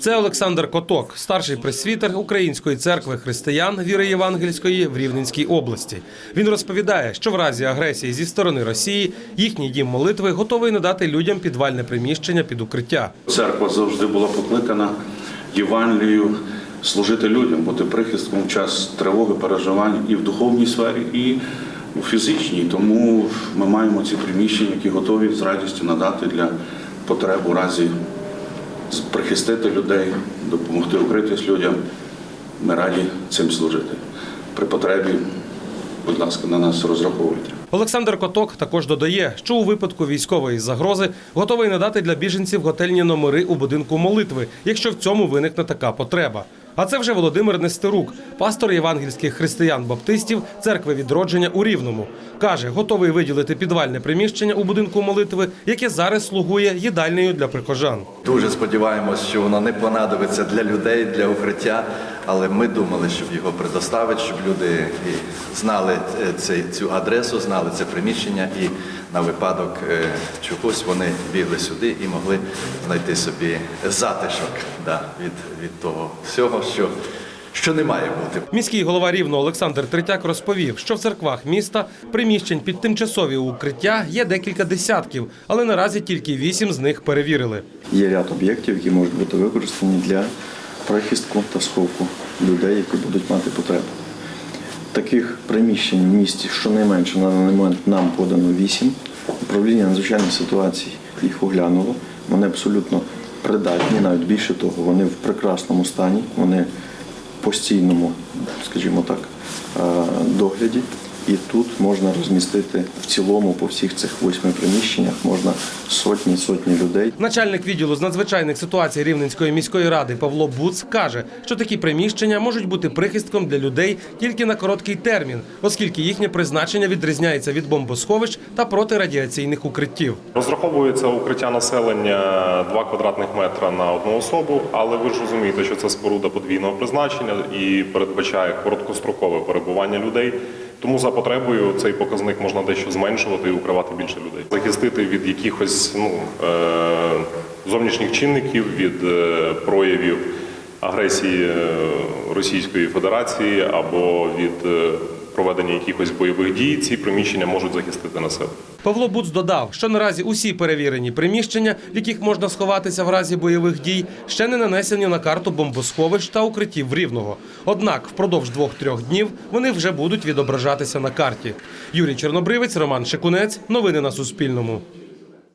Це Олександр Коток, старший пресвітер Української церкви християн віри євангельської в Рівненській області. Він розповідає, що в разі агресії зі сторони Росії їхній дім молитви готовий надати людям підвальне приміщення під укриття. Церква завжди була покликана Євангелію служити людям, бути прихистком в час тривоги, переживань і в духовній сфері, і у фізичній. Тому ми маємо ці приміщення, які готові з радістю надати для потреб у разі прихистити людей, допомогти укритись людям. Ми раді цим служити. При потребі, будь ласка, на нас розраховуйте. Олександр Коток також додає, що у випадку військової загрози готовий надати для біженців готельні номери у будинку молитви, якщо в цьому виникне така потреба. А це вже Володимир Нестерук, пастор євангельських християн-баптистів церкви відродження у Рівному. Каже, готовий виділити підвальне приміщення у будинку молитви, яке зараз слугує їдальнею для прихожан. Дуже сподіваємось, що воно не понадобиться для людей, для укриття. Але ми думали, щоб його предоставити, щоб люди знали е, цю адресу, знали це приміщення, і на випадок е, чогось вони бігли сюди і могли знайти собі затишок да, від, від того всього, що, що не має бути. Міський голова Рівного Олександр Третяк розповів, що в церквах міста приміщень під тимчасові укриття є декілька десятків, але наразі тільки вісім з них перевірили. Є ряд об'єктів, які можуть бути використані для прихистку та сховку людей, які будуть мати потребу. Таких приміщень в місті щонайменше на даний момент нам подано вісім. Управління надзвичайних ситуацій їх оглянуло. Вони абсолютно придатні, навіть більше того, вони в прекрасному стані, вони постійному, скажімо так, е, догляді. І тут можна розмістити в цілому по всіх цих восьми приміщеннях можна сотні сотні людей. Начальник відділу з надзвичайних ситуацій Рівненської міської ради Павло Буц каже, що такі приміщення можуть бути прихистком для людей тільки на короткий термін, оскільки їхнє призначення відрізняється від бомбосховищ та протирадіаційних укриттів. Розраховується укриття населення 2 квадратних метра на одну особу, але ви ж розумієте, що це споруда подвійного призначення і передбачає короткострокове перебування людей. Тому за потребою цей показник можна дещо зменшувати і укривати більше людей. Захистити від якихось ну, е- зовнішніх чинників, від е, проявів агресії е, Російської Федерації або від проведення якихось бойових дій, ці приміщення можуть захистити населення. Павло Буц додав, що наразі усі перевірені приміщення, в яких можна сховатися в разі бойових дій, ще не нанесені на карту бомбосховищ та укриттів рівного. Однак впродовж двох-трьох днів вони вже будуть відображатися на карті. Юрій Чорнобривець, Роман Шикунець. Новини на Суспільному.